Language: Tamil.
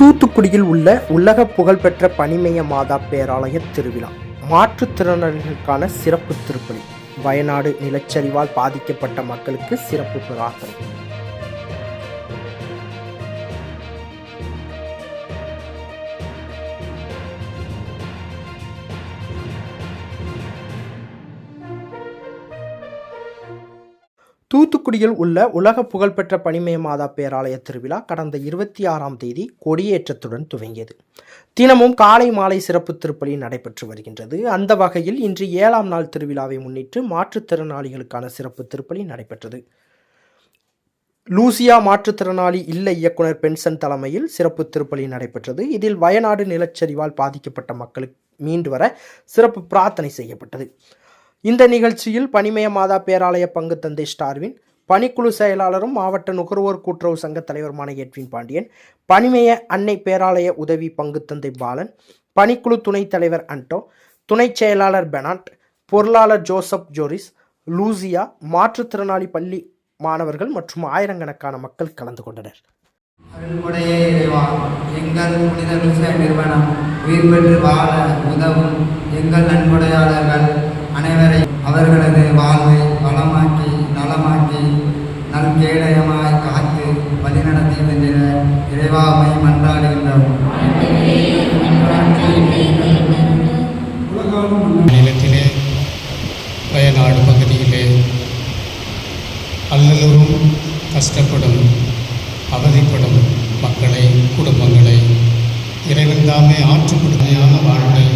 தூத்துக்குடியில் உள்ள உலக புகழ்பெற்ற பனிமய மாதா பேராலய திருவிழா. மாற்றுத்திறனாளிகளுக்கான சிறப்பு திருப்பலி. வயநாடு நிலச்சரிவால் பாதிக்கப்பட்ட மக்களுக்கு சிறப்பு பிரார்த்தனை. தூத்துக்குடியில் உள்ள உலக புகழ்பெற்ற பனிமயமாதா பேராலய திருவிழா கடந்த இருபத்தி ஆறாம் தேதி கொடியேற்றத்துடன் துவங்கியது. தினமும் காலை மாலை சிறப்பு திருப்பலி நடைபெற்று வருகின்றது. அந்த வகையில் இன்று ஏழாம் நாள் திருவிழாவை முன்னிட்டு மாற்றுத்திறனாளிகளுக்கான சிறப்பு திருப்பலி நடைபெற்றது. லூசியா மாற்றுத்திறனாளி இல்ல இயக்குனர் பென்சன் தலைமையில் சிறப்பு திருப்பலி நடைபெற்றது. இதில் வயநாடு நிலச்சரிவால் பாதிக்கப்பட்ட மக்களுக்கு மீண்டு வர சிறப்பு பிரார்த்தனை செய்யப்பட்டது. இந்த நிகழ்ச்சியில் பனிமய மாதா பேராலய பங்கு தந்தை ஸ்டார்வின் பணிக்குழு செயலாளரும் மாவட்ட நுகர்வோர் கூட்டுறவு சங்க தலைவருமான எட்வின் பாண்டியன் பனிமய அன்னை பேராலய உதவி பங்கு தந்தை பாலன் பணிக்குழு துணைத் தலைவர் அன்டோ துணைச் செயலாளர் பெனாட் பொருளாளர் ஜோசப் ஜோரிஸ் லூசியா மாற்றுத்திறனாளி பள்ளி மாணவர்கள் மற்றும் ஆயிரக்கணக்கான மக்கள் கலந்து கொண்டனர். இறைவா எங்கள் புனித நிறுவனம் உயிர் பெற்று வாழ உதவும் எங்கள் நன்கொடையாளர்கள் அனைவரை அவர்களது வாழ்வை வளமாக்கி நலமாக்கி நல்கேடயமாய் காத்து வழிநடத்தி வென்றிட இறைவாமை மன்றாடுகின்றோம். மாநிலத்திலே வயநாடு பகுதியிலே அல்லலுறும் கஷ்டப்படும் அவதிப்படும் மக்களை குடும்பங்களை இறைவன் தாமே ஆற்றுப்படுமையான வாழ்வை